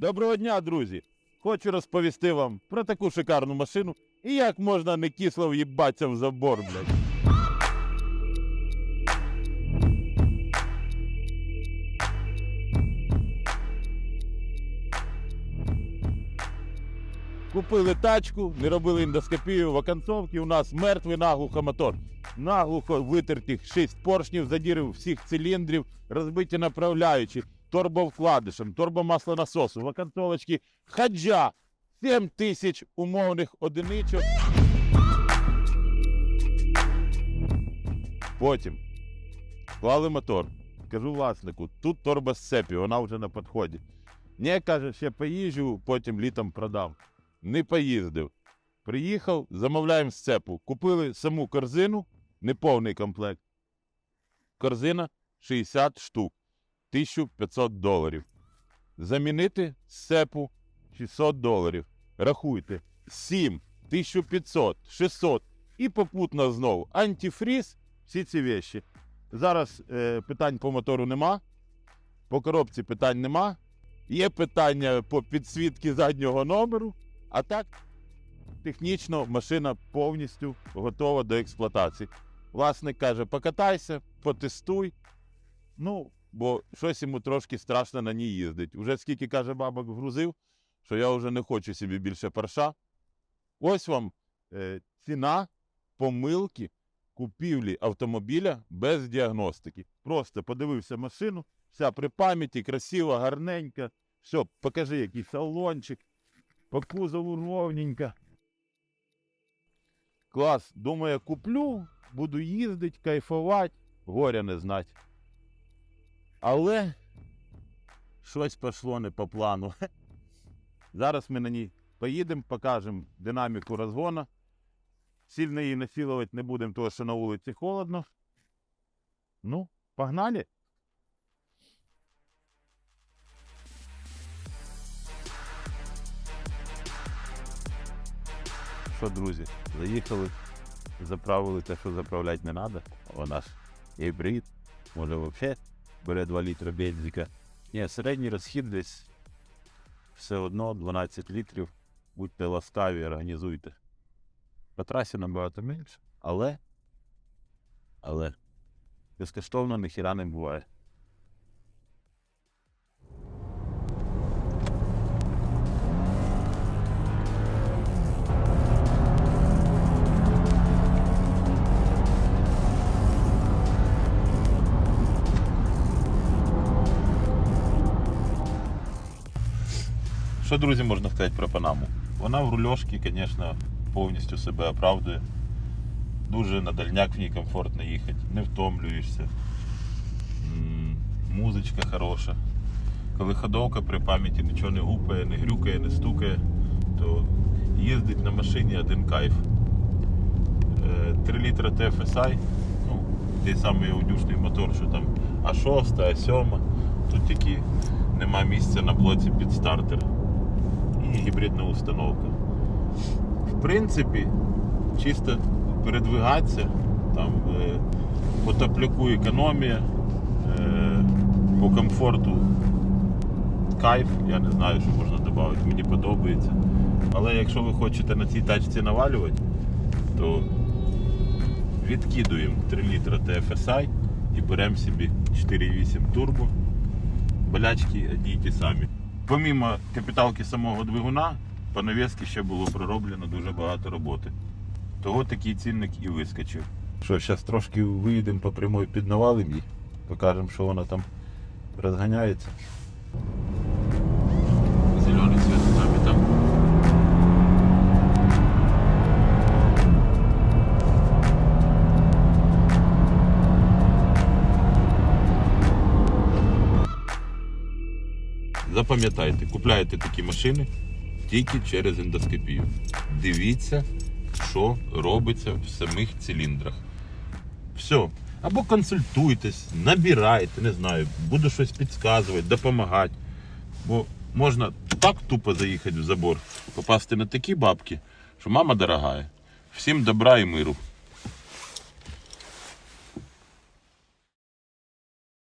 Доброго дня, друзі! Хочу розповісти вам про таку шикарну машину і як можна не кисло в'їбатися в забор, блядь. Купили тачку, не робили індоскопію в оконцовці. У нас мертвий наглухо мотор. Наглухо витертих 6 поршнів, задірів всіх циліндрів, розбиті направляючі, турбовкладишем, турбомаслонасосу, в оконцовочці хаджа 7 тисяч умовних одиничок. Потім клали мотор. Кажу власнику, тут торба з цепі, вона вже на підході. Ні, каже, ще поїжджу, потім літом продам. Не поїздив. Приїхав, замовляємо сцепу. Купили саму корзину, неповний комплект. Корзина 60 штук, 1500 доларів. Замінити сцепу 600 доларів. Рахуйте, 7, 1500, 600 і попутно знову антифріз, всі ці вещі. Зараз е, питань по мотору нема, по коробці питань нема. Є питання по підсвітці заднього номеру, а так технічно машина повністю готова до експлуатації. Власник каже: покатайся, потестуй. Ну, бо щось йому трошки страшно на ній їздить. Уже скільки каже бабок вгрузив, що я вже не хочу собі більше парша. Ось вам е, ціна помилки купівлі автомобіля без діагностики. Просто подивився машину, вся при пам'яті, красива, гарненька. Все, покажи, який салончик, по кузову ровненько. Клас, думаю, куплю, буду їздити, кайфувати, горя не знати. Але щось пішло не по плану. Зараз ми на ній поїдемо, покажемо динаміку розгону. Сильно її насилувати не будемо, тому що на вулиці холодно. Ну, погнали. Що, друзі, заїхали, заправили те, що заправляти не треба. Вона ж гібрид, може взагалі бере 2 літри бензика. Ні, середній розхід десь все одно 12 літрів. Будьте ласкаві, організуйте. По трасі набагато менше, але. Але безкоштовно ніхіра не буває. Що, друзі, можна сказати про Панаму? Вона в рульошці, звісно, повністю себе оправдує. Дуже на дальняк в ній комфортно їхати, не втомлюєшся. Музичка хороша. Коли ходовка при пам'яті нічого не гупає, не грюкає, не стукає, то їздить на машині один кайф. Е, 3 літра TFSI, ну, той самий аудюшний мотор, що там А6, А7, тут тільки нема місця на блоці під стартер. Гібридна установка. В принципі, чисто передвигатися, там е, по топляку економія, е, по комфорту кайф, я не знаю, що можна додати, мені подобається. Але якщо ви хочете на цій тачці навалювати, то відкидуємо 3 літра TFSI і беремо собі 4.8 турбо. Болячки одні ті самі. Помімо капіталки самого двигуна, по нав'язки ще було пророблено дуже багато роботи. Того такий цінник і вискочив. Що, зараз трошки виїдемо по прямої під навалим і покажемо, що вона там розганяється. Запам'ятайте, купляєте такі машини тільки через ендоскопію. Дивіться, що робиться в самих циліндрах. Все. Або консультуйтесь, набирайте, не знаю, буду щось підказувати, допомагати. Бо можна так тупо заїхати в забор, попасти на такі бабки, що мама дорогая. Всім добра і миру.